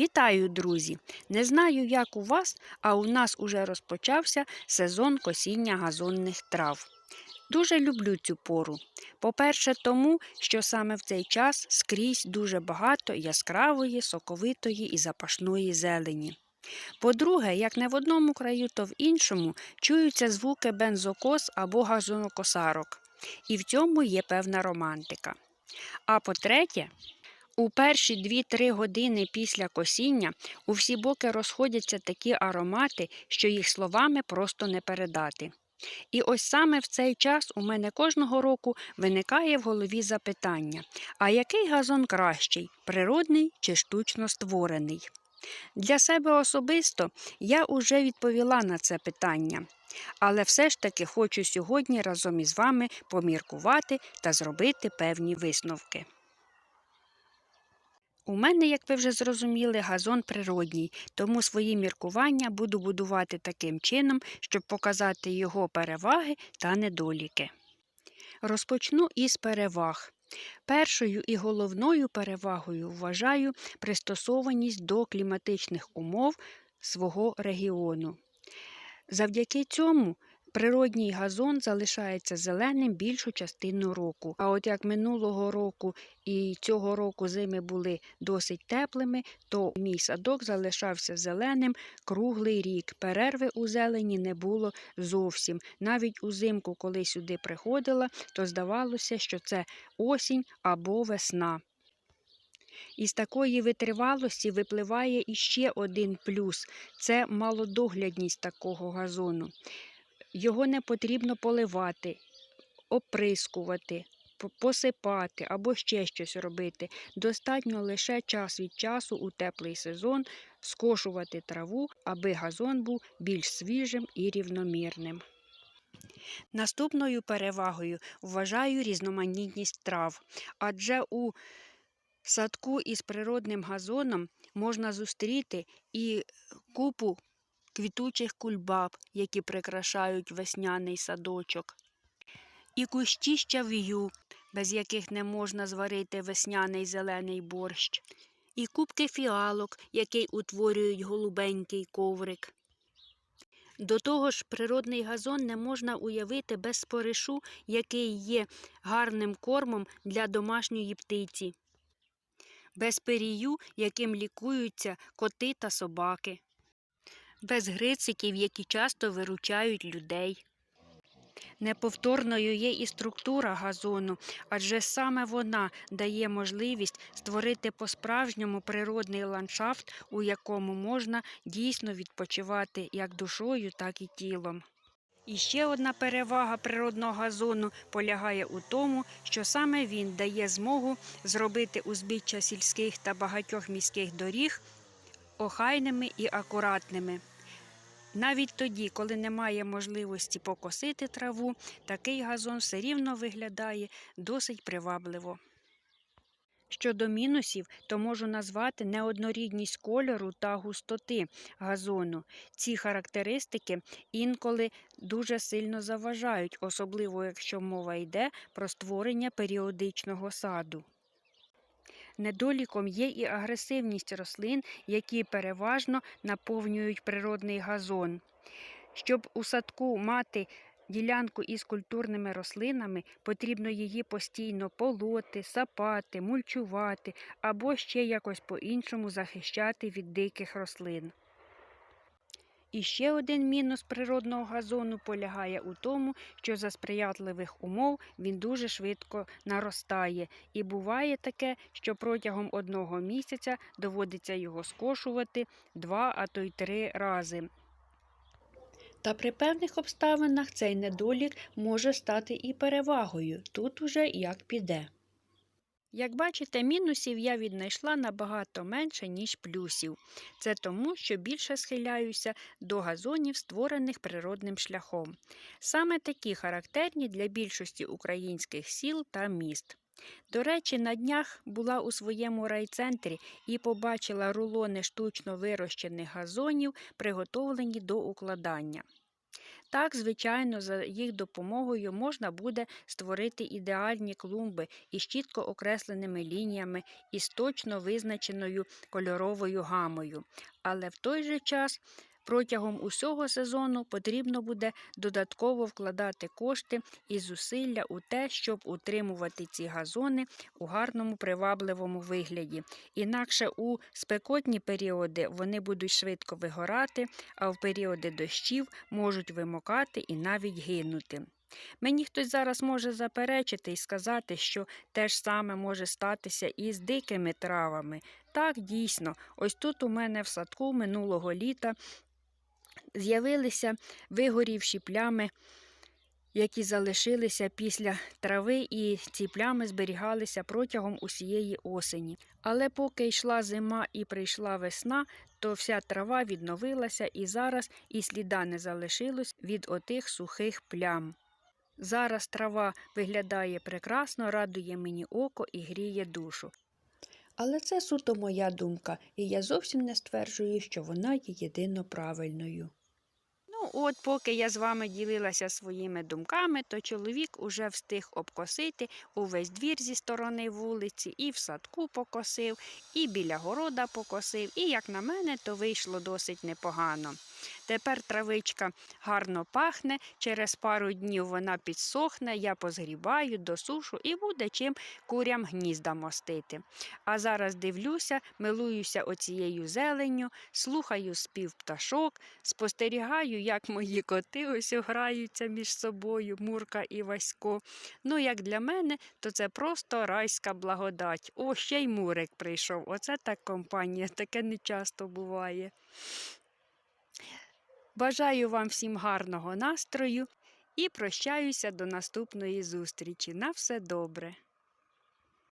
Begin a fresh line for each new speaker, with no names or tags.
Вітаю, друзі! Не знаю, як у вас, а у нас уже розпочався сезон косіння газонних трав. Дуже люблю цю пору. По-перше, тому, що саме в цей час скрізь дуже багато яскравої, соковитої і запашної зелені. По-друге, як не в одному краю, то в іншому чуються звуки бензокос або газонокосарок. І в цьому є певна романтика. А по-третє, у перші 2-3 години після косіння у всі боки розходяться такі аромати, що їх словами просто не передати. І ось саме в цей час у мене кожного року виникає в голові запитання: а який газон кращий природний чи штучно створений? Для себе особисто я уже відповіла на це питання, але все ж таки хочу сьогодні разом із вами поміркувати та зробити певні висновки. У мене, як ви вже зрозуміли, газон природній, тому свої міркування буду будувати таким чином, щоб показати його переваги та недоліки. Розпочну із переваг. Першою і головною перевагою вважаю пристосованість до кліматичних умов свого регіону. Завдяки цьому природній газон залишається зеленим більшу частину року. А от як минулого року і цього року зими були досить теплими, то мій садок залишався зеленим круглий рік. Перерви у зелені не було зовсім. Навіть узимку, коли сюди приходила, то здавалося, що це осінь або весна. Із такої витривалості випливає іще один плюс це малодоглядність такого газону. Його не потрібно поливати, оприскувати, посипати або ще щось робити. Достатньо лише час від часу у теплий сезон скошувати траву, аби газон був більш свіжим і рівномірним. Наступною перевагою вважаю різноманітність трав, адже у садку із природним газоном можна зустріти і купу квітучих кульбаб, які прикрашають весняний садочок, і кущі щав'ю, без яких не можна зварити весняний зелений борщ, і кубки фіалок, які утворюють голубенький коврик. До того ж, природний газон не можна уявити без споришу, який є гарним кормом для домашньої птиці, без перію, яким лікуються коти та собаки без грициків, які часто виручають людей. Неповторною є і структура газону, адже саме вона дає можливість створити по-справжньому природний ландшафт, у якому можна дійсно відпочивати як душою, так і тілом. І ще одна перевага природного газону полягає у тому, що саме він дає змогу зробити узбіччя сільських та багатьох міських доріг охайними і акуратними. Навіть тоді, коли немає можливості покосити траву, такий газон все рівно виглядає досить привабливо. Щодо мінусів, то можу назвати неоднорідність кольору та густоти газону. Ці характеристики інколи дуже сильно заважають, особливо якщо мова йде про створення періодичного саду. Недоліком є і агресивність рослин, які переважно наповнюють природний газон. Щоб у садку мати ділянку із культурними рослинами, потрібно її постійно полоти, сапати, мульчувати або ще якось по-іншому захищати від диких рослин. І ще один мінус природного газону полягає у тому, що за сприятливих умов він дуже швидко наростає, і буває таке, що протягом одного місяця доводиться його скошувати два, а то й три рази. Та при певних обставинах цей недолік може стати і перевагою тут уже як піде. Як бачите, мінусів я віднайшла набагато менше, ніж плюсів. Це тому, що більше схиляюся до газонів, створених природним шляхом. Саме такі характерні для більшості українських сіл та міст. До речі, на днях була у своєму райцентрі і побачила рулони штучно вирощених газонів, приготовлені до укладання. Так, звичайно, за їх допомогою можна буде створити ідеальні клумби із чітко окресленими лініями і з точно визначеною кольоровою гамою. Але в той же час протягом усього сезону потрібно буде додатково вкладати кошти і зусилля у те, щоб утримувати ці газони у гарному привабливому вигляді. Інакше у спекотні періоди вони будуть швидко вигорати, а в періоди дощів можуть вимокати і навіть гинути. Мені хтось зараз може заперечити і сказати, що те ж саме може статися і з дикими травами. Так, дійсно, ось тут у мене в садку минулого літа з'явилися вигорівші плями, які залишилися після трави, і ці плями зберігалися протягом усієї осені. Але поки йшла зима і прийшла весна, то вся трава відновилася і зараз і сліда не залишилось від отих сухих плям. Зараз трава виглядає прекрасно, радує мені око і гріє душу. Але це суто моя думка, і я зовсім не стверджую, що вона є єдино правильною. Ну, от, поки я з вами ділилася своїми думками, то чоловік уже встиг обкосити увесь двір зі сторони вулиці, і в садку покосив, і біля города покосив, і, як на мене, то вийшло досить непогано. Тепер травичка гарно пахне, через пару днів вона підсохне, я позгрібаю, досушу і буде чим курям гнізда мостити. А зараз дивлюся, милуюся оцією зеленню, слухаю спів пташок, спостерігаю, як мої коти ось граються між собою, Мурка і Васько. Ну, як для мене, то це просто райська благодать. О, ще й Мурик прийшов. Оце так компанія, таке не часто буває. Бажаю вам всім гарного настрою і прощаюся до наступної зустрічі. На все добре!